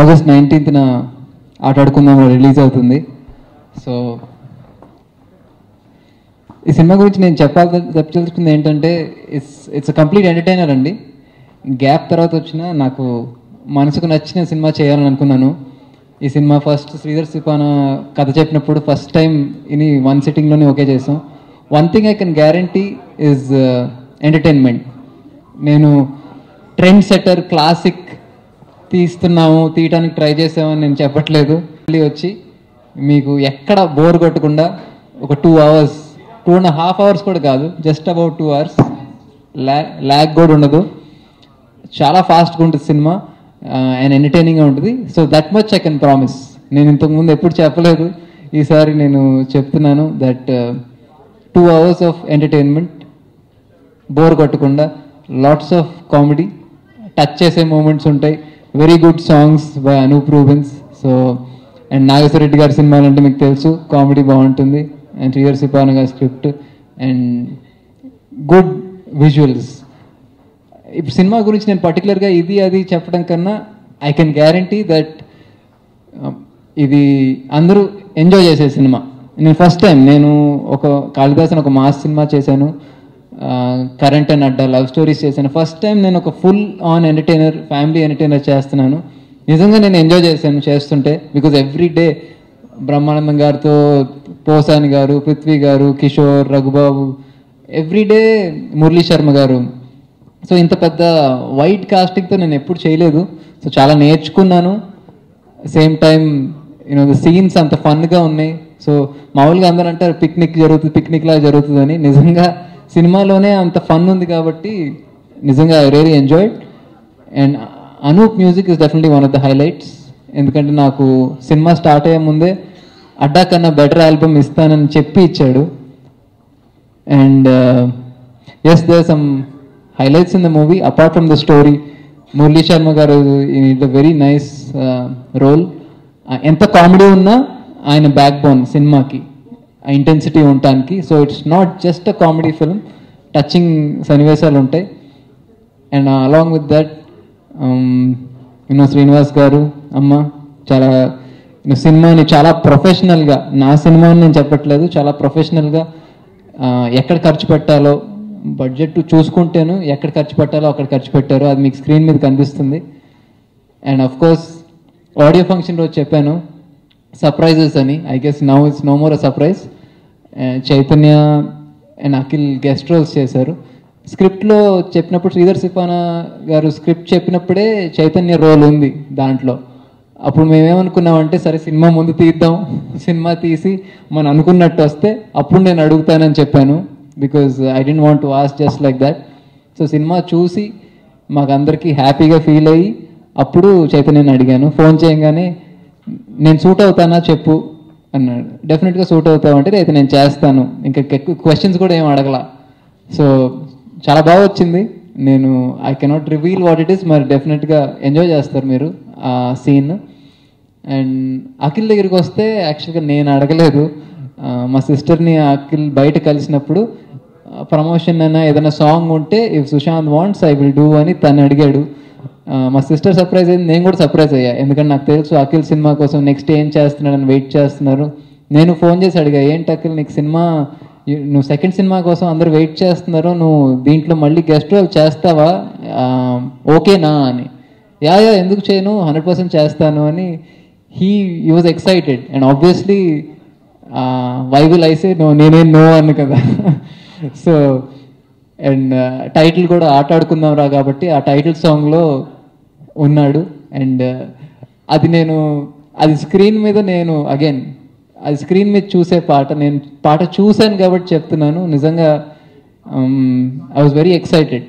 August నైన్టీన్త్న ఆట ఆడుకుందాం release అవుతుంది. సో ఈ సినిమా గురించి నేను చెప్పాలి చెప్పదలుచుకుంది ఏంటంటే ఇట్స్ ఇట్స్ కంప్లీట్ ఎంటర్టైనర్ అండి. గ్యాప్ తర్వాత వచ్చిన నాకు మనసుకు నచ్చిన సినిమా చేయాలని అనుకున్నాను. ఈ సినిమా ఫస్ట్ శ్రీధర్ సిపాన కథ చెప్పినప్పుడు ఫస్ట్ టైం ఇని వన్ సిట్టింగ్లోనే ఓకే చేసాం. One thing I can guarantee is entertainment. నేను ట్రెండ్ సెటర్ క్లాసిక్ తీస్తున్నాము తీయడానికి ట్రై చేసామని నేను చెప్పట్లేదు. మళ్ళీ వచ్చి మీకు ఎక్కడ బోర్ కొట్టకుండా ఒక two hours two and half hours కూడా కాదు జస్ట్ అబౌట్ టూ అవర్స్ ల్యా ల్యాగ్ కూడా ఉండదు. చాలా ఫాస్ట్గా ఉంటుంది సినిమా అండ్ ఎంటర్టైనింగ్గా ఉంటుంది. So that much I can promise. నేను ఇంతకుముందు ఎప్పుడు చెప్పలేదు. ఈసారి నేను చెప్తున్నాను that two hours of entertainment bore కొట్టకుండా లాట్స్ ఆఫ్ కామెడీ టచ్ చేసే మూమెంట్స్ ఉంటాయి. Very good songs by Anoop Rubens so and Nageswarareddy గారి సినిమాలు అంటే మీకు తెలుసు. కామెడీ బాగుంటుంది. అండ్ రియర్ సిపాన గారి స్క్రిప్ట్ అండ్ గుడ్ విజువల్స్ ఇప్పుడు సినిమా గురించి నేను పర్టికులర్గా ఇది అది చెప్పడం కన్నా ఐ కెన్ గ్యారంటీ దట్ ఇది అందరూ ఎంజాయ్ చేసే సినిమా నేను ఫస్ట్ టైం నేను ఒక కాళిదాసన్ ఒక మాస్ సినిమా చేశాను. Current and Adda love stories చేశాను. ఫస్ట్ టైం నేను ఒక full on entertainer family entertainer చేస్తున్నాను. నిజంగా నేను ఎంజాయ్ చేశాను చేస్తుంటే బికాజ్ ఎవ్రీ డే బ్రహ్మానందం గారితో పోసాని గారు పృథ్వీ గారు కిషోర్ రఘుబాబు ఎవ్రీడే మురళీ శర్మ గారు. సో ఇంత పెద్ద వైట్ కాస్టింగ్తో నేను ఎప్పుడు చేయలేదు. సో చాలా నేర్చుకున్నాను. Same time you know the scenes అంత ఫన్గా ఉన్నాయి. సో మామూలుగా అందరూ అంటారు పిక్నిక్ జరుగుతుంది పిక్నిక్ లాగా జరుగుతుందని. నిజంగా సినిమాలోనే అంత ఫన్ ఉంది కాబట్టి నిజంగా I really enjoy and Anoop music is definitely one of the highlights ఎందుకంటే నాకు సినిమా స్టార్ట్ అయ్యే ముందే అడ్డా కన్నా బెటర్ ఆల్బమ్ ఇస్తానని చెప్పి ఇచ్చాడు. And yes they some highlights in the movie apart from the story Murali Sharma garu it very nice role ఎంత comedy ఉన్నా ఆయన బ్యాక్ బోన్ సినిమాకి ఇంటెన్సిటీ ఉండటానికి. So it's not just a comedy film touching సన్నివేశాలు ఉంటాయి. And along with that you know Srinivas garu అమ్మ చాలా సినిమాని చాలా ప్రొఫెషనల్గా నా సినిమాని నేను చెప్పట్లేదు చాలా ప్రొఫెషనల్గా ఎక్కడ ఖర్చు పెట్టాలో బడ్జెట్ చూసుకుంటేను ఎక్కడ ఖర్చు పెట్టాలో అక్కడ ఖర్చు పెట్టారు. అది మీకు స్క్రీన్ మీద కనిపిస్తుంది. And of course audio function రోజు చెప్పాను. సర్ప్రైజెస్ అని. I guess now it's no more a surprise Chaitanya and Akhil guest roles చేశారు. స్క్రిప్ట్లో చెప్పినప్పుడు శ్రీధర్ సిపానా గారు స్క్రిప్ట్ చెప్పినప్పుడే చైతన్య రోల్ ఉంది దాంట్లో. అప్పుడు మేమేమనుకున్నామంటే సరే సినిమా ముందు తీద్దాం సినిమా తీసి మనం అనుకున్నట్టు వస్తే అప్పుడు నేను అడుగుతానని చెప్పాను. Because I don't want to ask just like that so cinema చూసి మాకందరికీ హ్యాపీగా ఫీల్ అయ్యి అప్పుడు చైతన్యని అడిగాను. ఫోన్ చేయగానే నేను సూట్ అవుతానా? చెప్పు. అన్నాడు డెఫినెట్గా సూట్ అవుతామంటే అయితే నేను చేస్తాను. ఇంకా క్వశ్చన్స్ కూడా ఏం అడగల. సో చాలా బాగా వచ్చింది. నేను I cannot reveal what it is మరి డెఫినెట్గా ఎంజాయ్ చేస్తారు మీరు ఆ సీన్ అండ్ అఖిల్ దగ్గరికి వస్తే యాక్చువల్గా నేను అడగలేదు. మా సిస్టర్ని అఖిల్ బయట కలిసినప్పుడు ప్రమోషన్ అయినా ఏదైనా సాంగ్ ఉంటే if Sushant wants I will do అని తను అడిగాడు. మా సిస్టర్ సర్ప్రైజ్ అయింది. నేను కూడా సర్ప్రైజ్ అయ్యా. ఎందుకంటే నాకు తెలుసు అఖిల్ సినిమా కోసం నెక్స్ట్ ఏం చేస్తున్నాడని వెయిట్ చేస్తున్నారు. నేను ఫోన్ చేసి అడిగా ఏంటి అఖిల్ నీకు సినిమా నువ్వు సెకండ్ సినిమా కోసం అందరు వెయిట్ చేస్తున్నారు. నువ్వు దీంట్లో మళ్ళీ గెస్ట్ రోల్ చేస్తావా? ఓకేనా? అని. యా యా ఎందుకు చేయను? హండ్రెడ్ పర్సెంట్ చేస్తాను అని. హీ ఈ was excited and obviously why will I say no నేనేం నో అను కదా. సో అండ్ టైటిల్ కూడా ఆటాడుకుందాం రా కాబట్టి ఆ టైటిల్ సాంగ్లో ఉన్నాడు. అండ్ అది నేను అది స్క్రీన్ మీద నేను అగైన్ అది స్క్రీన్ మీద చూసే పాట నేను పాట చూశాను కాబట్టి చెప్తున్నాను. నిజంగా ఐ వాజ్ వెరీ ఎక్సైటెడ్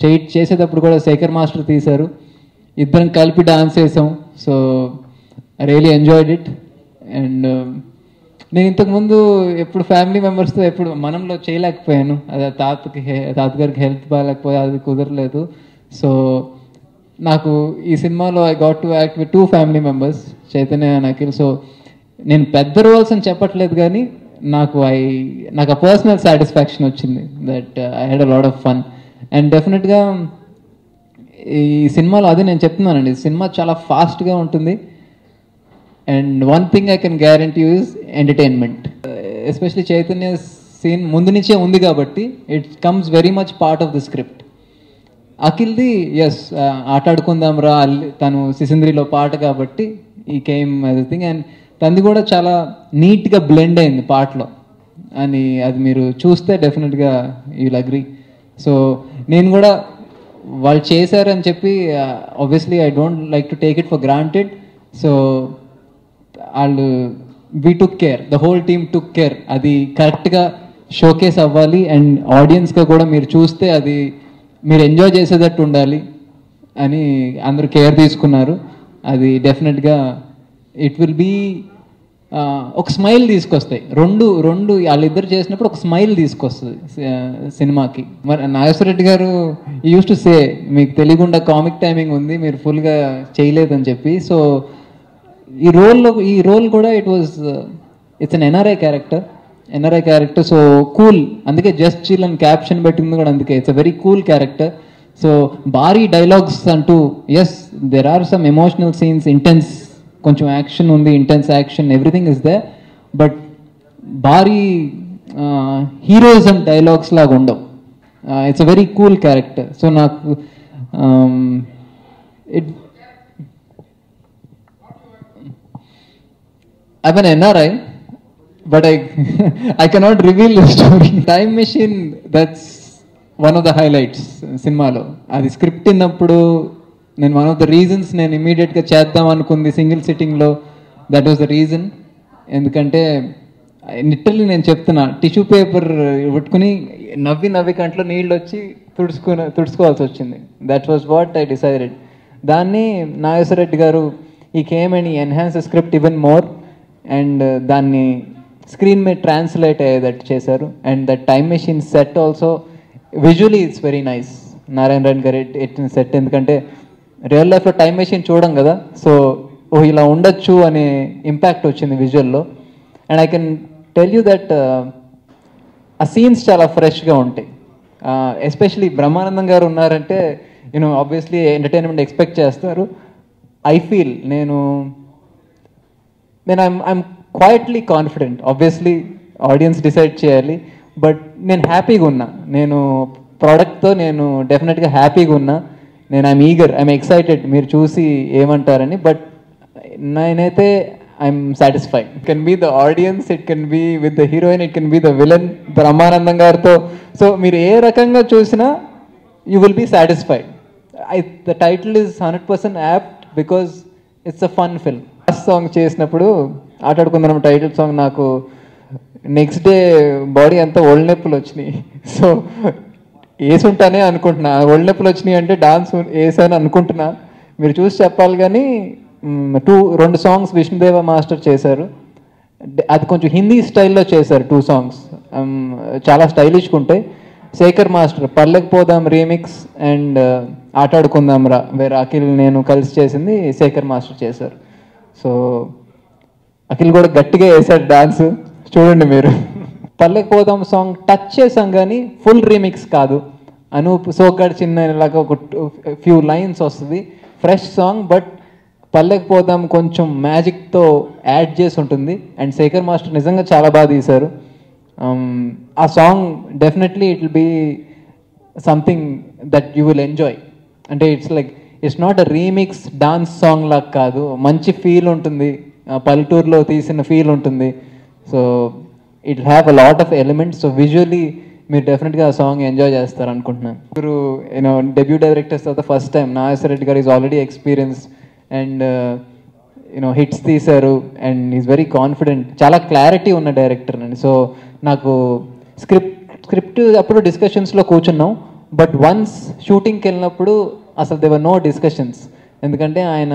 చేయి చేసేటప్పుడు కూడా శేఖర్ మాస్టర్ తీశారు. ఇద్దరం కలిపి డాన్స్ చేసాం. So I really enjoyed it and నేను ఇంతకుముందు ఎప్పుడు ఫ్యామిలీ మెంబర్స్తో ఎప్పుడు మనంలో చేయలేకపోయాను. అది తాతకి తాతగారికి హెల్త్ బాగాలేకపోయా అది కుదరలేదు. సో నాకు ఈ సినిమాలో I got to act with two family members Chaitanya and Akhil. So నేను పెద్ద రోల్స్ అని చెప్పట్లేదు కానీ నాకు ఐ నాకు ఆ పర్సనల్ సాటిస్ఫాక్షన్ వచ్చింది. That I had a lot of fun and డెఫినెట్గా ఈ సినిమాలో అదే నేను చెప్తున్నానండి. సినిమా చాలా ఫాస్ట్గా ఉంటుంది. And one thing I can guarantee is entertainment especially Chaitanya scene ముందు నుంచే ఉంది కాబట్టి it comes very much part of the script అఖిల్ది yes Aatadukundam రా తను సిసింద్రిలో పాట కాబట్టి ఈ కేమ్ అది థింగ్ అండ్ తనది కూడా చాలా నీట్గా బ్లెండ్ అయింది పాటలో. అని అది మీరు చూస్తే డెఫినెట్గా యూల్ అగ్రీ సో నేను కూడా వాళ్ళు చేశారని చెప్పి obviously I don't like to take it for granted so వాళ్ళు we took care the whole team took care అది కరెక్ట్గా షోకేస్ అవ్వాలి అండ్ ఆడియన్స్గా కూడా మీరు చూస్తే అది మీరు ఎంజాయ్ చేసేటట్టు ఉండాలి అని అందరూ కేర్ తీసుకున్నారు. అది డెఫినెట్గా ఇట్ విల్ బీ ఒక స్మైల్ తీసుకొస్తాయి. రెండు రెండు వాళ్ళిద్దరు చేసినప్పుడు ఒక స్మైల్ తీసుకొస్తుంది సినిమాకి. మరి నాగేశ్వర రెడ్డి గారు యూస్ టు సే మీకు తెలియకుండా కామిక్ టైమింగ్ ఉంది మీరు ఫుల్గా చేయలేదని చెప్పి. సో ఈ రోల్లో ఈ రోల్ కూడా it was it's an NRI character NRI character so cool అందుకే జస్ట్ చిల్ అని క్యాప్షన్ పెట్టింది కూడా అందుకే. It's a very cool character so భారీ డైలాగ్స్ అంటూ yes there are some emotional scenes intense కొంచెం యాక్షన్ ఉంది intense action everything is there but భారీ హీరోయిజం డైలాగ్స్ లాగా ఉండవు. It's a very cool character so నాకు it I'm an NRI, but I I cannot reveal the story. Time machine that's one of the highlights సినిమాలో అది script విన్నప్పుడు నేను one of the reasons నేను ఇమీడియట్గా చేద్దాం అనుకుంది సింగిల్ సిట్టింగ్లో దట్ వాస్ ద రీజన్ ఎందుకంటే లిటరల్లీ నేను చెప్తున్నా టిష్యూ పేపర్ పెట్టుకుని నవ్వి నవ్వి కంట్లో నీళ్ళు వచ్చి తుడుచుకుని తుడుచుకోవాల్సి వచ్చింది. That was what I decided దాన్ని నాగేశ్వర రెడ్డి గారు ఈ came and enhance script even more and దాన్ని స్క్రీన్ మీద ట్రాన్స్లేట్ అయ్యేటట్టు చేశారు. And that time machine set also visually it's very nice Narayana Reddy garu ఎట్టిన సెట్. ఎందుకంటే రియల్ లైఫ్లో టైం మెషిన్ చూడం కదా. సో ఓ ఇలా ఉండొచ్చు అనే ఇంపాక్ట్ వచ్చింది విజువల్లో and I can tell you that ఆ సీన్స్ చాలా ఫ్రెష్గా ఉంటాయి. ఎస్పెషలీ బ్రహ్మానందం గారు ఉన్నారంటే నేను ఆబ్వియస్లీ ఎంటర్టైన్మెంట్ ఎక్స్పెక్ట్ చేస్తారు. ఐ ఫీల్ నేను నేను I'm I'm quietly confident obviously audience decide చేయాలి. బట్ నేను హ్యాపీగా ఉన్నా. నేను ప్రోడక్ట్తో నేను డెఫినెట్గా హ్యాపీగా ఉన్నా. నేను ఐఎమ్ ఈగర్ ఐఎమ్ ఎక్సైటెడ్ మీరు చూసి ఏమంటారని. బట్ నేనైతే I'm satisfied it can be the audience it can be with the heroine it can be the villain Brahmanandam గారితో. సో మీరు ఏ రకంగా చూసినా you will be satisfied I the title is hundred percent apt because it's a fun film last song చేసినప్పుడు ఆటాడుకుందాం title song నాకు next day body అంతా ఒళ్ళు నొప్పులు వచ్చినాయి. సో వేసుంటానే అనుకుంటున్నా. ఒళ్ళు నొప్పులు వచ్చినాయి అంటే డాన్స్ వేసాను అనుకుంటున్నా. మీరు చూసి చెప్పాలి కానీ టూ రెండు సాంగ్స్ విష్ణుదేవ మాస్టర్ చేశారు. అది కొంచెం హిందీ స్టైల్లో చేశారు టూ సాంగ్స్ చాలా స్టైలిష్గా ఉంటాయి. శేఖర్ మాస్టర్ పల్లెకి పోదాం రీమిక్స్ అండ్ ఆటాడుకుందాం రా వేరే అఖిల్ నేను కలిసి చేసింది శేఖర్ మాస్టర్ చేశారు. సో అఖిల్ కూడా గట్టిగా వేశాడు డాన్స్ చూడండి మీరు. పల్లె కోదం సాంగ్ టచ్ చేసాం కానీ ఫుల్ రీమిక్స్ కాదు. అనూప్ సోకాడ్ చిన్న లాగా ఒక ఫ్యూ లైన్స్ వస్తుంది. ఫ్రెష్ సాంగ్ బట్ పల్లెకి పోదాం కొంచెం మ్యాజిక్తో యాడ్ చేసి ఉంటుంది. అండ్ శేఖర్ మాస్టర్ నిజంగా చాలా బాగా తీశారు. Um, ఆ song definitely it will be something that you will enjoy అంటే it's like it's not a remix dance song లాగా కాదు. మంచి ఫీల్ ఉంటుంది. పల్లెటూరులో తీసిన ఫీల్ ఉంటుంది. So it have a lot of elements so visually మీరు డెఫినెట్గా ఆ సాంగ్ ఎంజాయ్ చేస్తారు అనుకుంటున్నాను మీరు యూనో డెబ్యూ డైరెక్టర్స్ తర్వాత first time Nageswara Reddy garu is already experience and you know hits తీశారు అండ్ ఈజ్ వెరీ కాన్ఫిడెంట్ చాలా క్లారిటీ ఉన్న డైరెక్టర్ అండి. సో నాకు స్క్రిప్ట్ స్క్రిప్ట్ అప్పుడు డిస్కషన్స్లో కూర్చున్నాం. బట్ వన్స్ షూటింగ్కి వెళ్ళినప్పుడు అసలు దేవర్ నో డిస్కషన్స్ ఎందుకంటే ఆయన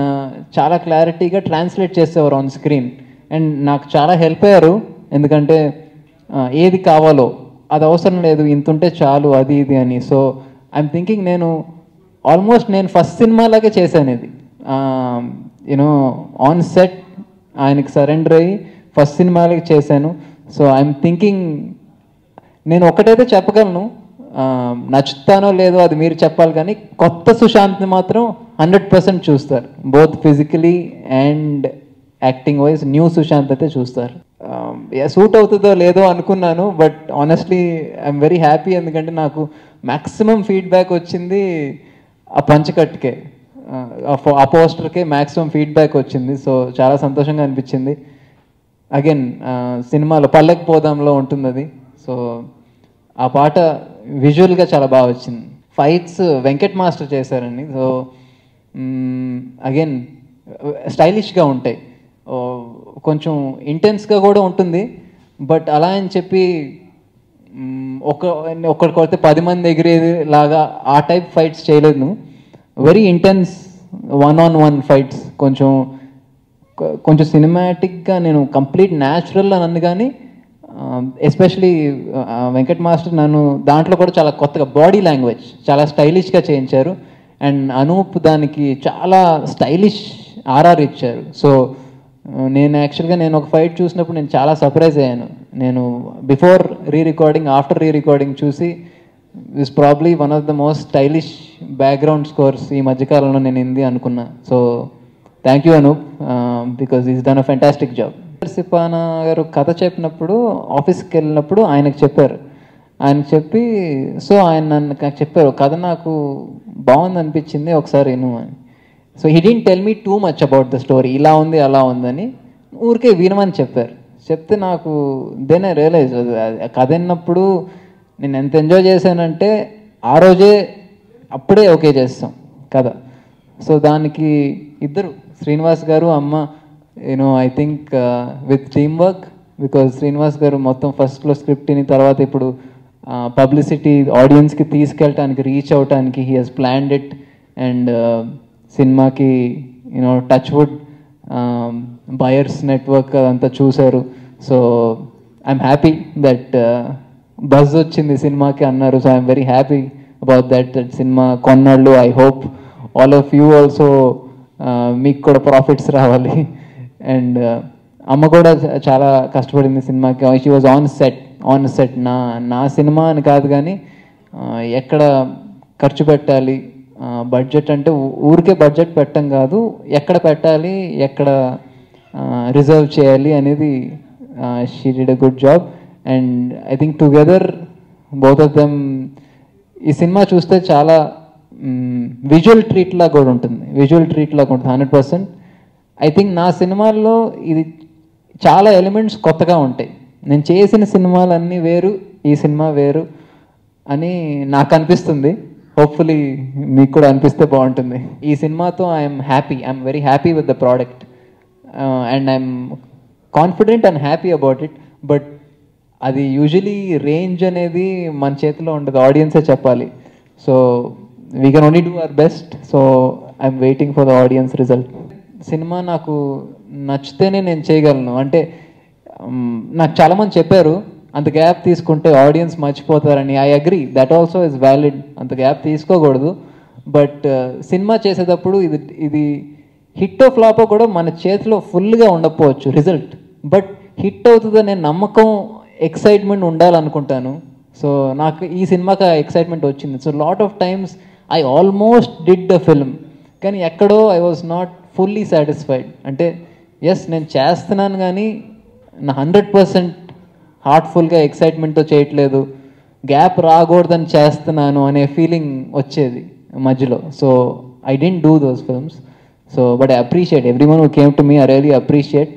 చాలా క్లారిటీగా ట్రాన్స్లేట్ చేసేవారు ఆన్ స్క్రీన్ అండ్ నాకు చాలా హెల్ప్ అయ్యారు. ఎందుకంటే ఏది కావాలో అది అవసరం లేదు ఇంత ఉంటే చాలు అది ఇది అని. సో ఐఎమ్ థింకింగ్ నేను ఆల్మోస్ట్ నేను ఫస్ట్ సినిమాలాగే చేశాను ఇది. యూనో ఆన్ సెట్ ఆయనకి సరెండర్ అయ్యి ఫస్ట్ సినిమాలకి చేశాను. సో ఐఎమ్ థింకింగ్ నేను ఒకటైతే చెప్పగలను. నచ్చుతానో లేదో అది మీరు చెప్పాలి కానీ కొత్త సుశాంత్ని మాత్రం హండ్రెడ్ పర్సెంట్ చూస్తారు. Both physically and acting wise new Sushanth అయితే చూస్తారు. సూట్ అవుతుందో లేదో అనుకున్నాను but honestly I'm very happy ఎందుకంటే నాకు మ్యాక్సిమం ఫీడ్బ్యాక్ వచ్చింది ఆ పంచకట్కే ఆ పోస్టర్కే మ్యాక్సిమం ఫీడ్బ్యాక్ వచ్చింది. సో చాలా సంతోషంగా అనిపించింది. అగైన్ సినిమాలో పల్లెకి పోదాంలో ఉంటుంది అది సో ఆ పాట విజువల్గా చాలా బాగా వచ్చింది. ఫైట్స్ వెంకట్ మాస్టర్ చేశారండి. సో అగైన్ స్టైలిష్గా ఉంటాయి. కొంచెం ఇంటెన్స్గా కూడా ఉంటుంది. బట్ అలా అని చెప్పి ఒక ఒక్కడి కొడితే పది మంది ఎగిరేది లాగా ఆ టైప్ ఫైట్స్ చేయలేదు. Very intense one on one fights కొంచెం కొంచెం సినిమాటిక్గా నేను కంప్లీట్ న్యాచురల్ అని అన్ను కానీ ఎస్పెషలీ వెంకట్ మాస్టర్ నన్ను దాంట్లో కూడా చాలా కొత్తగా బాడీ లాంగ్వేజ్ చాలా స్టైలిష్గా చేయించారు. అండ్ అనూప్ దానికి చాలా స్టైలిష్ ఆర్ఆర్ ఇచ్చారు. సో uh, నేను యాక్చువల్గా నేను ఒక ఫైట్ చూసినప్పుడు నేను చాలా సర్ప్రైజ్ అయ్యాను. నేను before re recording after re recording చూసి is probably one of the most stylish background scores ఈ మధ్యకాలంలో నేను ఇంది అనుకున్నా. So thank you Anup because is done a fantastic job Sipana గారు కథ చెప్పినప్పుడు ఆఫీస్కి వెళ్ళినప్పుడు ఆయనకు చెప్పారు. ఆయన చెప్పి సో ఆయన నన్ను నాకు చెప్పారు కథ నాకు బాగుంది అనిపించింది ఒకసారి విను అని. So he didn't tell me too much about the story ఇలా ఉంది అలా ఉందని ఊరికే వినమని చెప్పారు. చెప్తే నాకు దెన్ ఐ రియలైజ్ కథ విన్నప్పుడు నేను ఎంత ఎంజాయ్ చేశానంటే ఆ రోజే అప్పుడే ఓకే చేస్తాం కథ. సో దానికి ఇద్దరు శ్రీనివాస్ గారు అమ్మ you know I think with team work because Srinivas garu మొత్తం ఫస్ట్లో స్క్రిప్ట్ని తర్వాత ఇప్పుడు uh, పబ్లిసిటీ ఆడియన్స్కి తీసుకెళ్ళటానికి రీచ్ అవటానికి he has planned it and సినిమాకి you know touch wood buyers network అదంతా చూశారు. So I'm happy that buzz వచ్చింది సినిమాకి అన్నారు. So I'm very happy about that that cinema కొన్నాళ్ళు. I hope all of you also మీకు కూడా ప్రాఫిట్స్ రావాలి. అండ్ uh, అమ్మ కూడా చాలా కష్టపడింది సినిమాకి. She was on set on set నా నా సినిమా అని కాదు కానీ ఎక్కడ ఖర్చు పెట్టాలి బడ్జెట్ అంటే ఊరికే బడ్జెట్ పెట్టడం కాదు ఎక్కడ పెట్టాలి ఎక్కడ రిజర్వ్ చేయాలి అనేది she did a good job and I think together both of them ఈ సినిమా చూస్తే చాలా విజువల్ ట్రీట్ లాగా కూడా ఉంటుంది. విజువల్ ట్రీట్ లాగా ఉంటుంది హండ్రెడ్ పర్సెంట్ ఐ థింక్ నా సినిమాల్లో ఇది చాలా ఎలిమెంట్స్ కొత్తగా ఉంటాయి. నేను చేసిన సినిమాలన్నీ వేరు ఈ సినిమా వేరు అని నాకు అనిపిస్తుంది. హోప్ఫుల్లీ మీకు కూడా అనిపిస్తే బాగుంటుంది. ఈ సినిమాతో I'm happy I'm very happy with the product and I'm confident and happy about it but అది యూజువలీ రేంజ్ అనేది మన చేతిలో ఉండదు. ఆడియన్సే చెప్పాలి. So we can only do our best so I'm waiting for the audience result cinema నాకు నచ్చితేనే నేను చేయగలను. అంటే నాకు చాలామంది చెప్పారు అంత గ్యాప్ తీసుకుంటే audience మర్చిపోతారని. I agree that also is valid అంత గ్యాప్ తీసుకోకూడదు. బట్ uh, సినిమా చేసేటప్పుడు ఇది ఇది హిట్ ఫ్లాప్ కూడా మన చేతిలో ఫుల్గా ఉండకపోవచ్చు రిజల్ట్ బట్ హిట్ అవుతుందనే నమ్మకం ఎక్సైట్మెంట్ ఉండాలనుకుంటాను. సో నాకు ఈ సినిమాకి ఎక్సైట్మెంట్ వచ్చింది. So lot of times I almost did the film కానీ ఎక్కడో I was not fully satisfied అంటే ఎస్ నేను చేస్తున్నాను కానీ నా హండ్రెడ్ పర్సెంట్ హార్ట్ఫుల్గా ఎక్సైట్మెంట్తో చేయట్లేదు. గ్యాప్ రాకూడదని చేస్తున్నాను అనే ఫీలింగ్ వచ్చేది మధ్యలో. So I didn't do those films so but I appreciate everyone came to me I really appreciate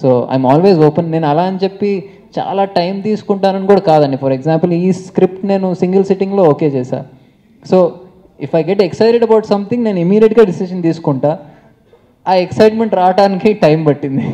so I'm always open నేను అలా అని చెప్పి చాలా టైం తీసుకుంటానని కూడా కాదండి. ఫర్ ఎగ్జాంపుల్ ఈ స్క్రిప్ట్ నేను సింగిల్ సిట్టింగ్లో ఓకే చేశా. So if I get excited about something నేను ఇమీడియట్గా డిసిషన్ తీసుకుంటా. ఆ ఎక్సైట్మెంట్ రావడానికి టైం పట్టింది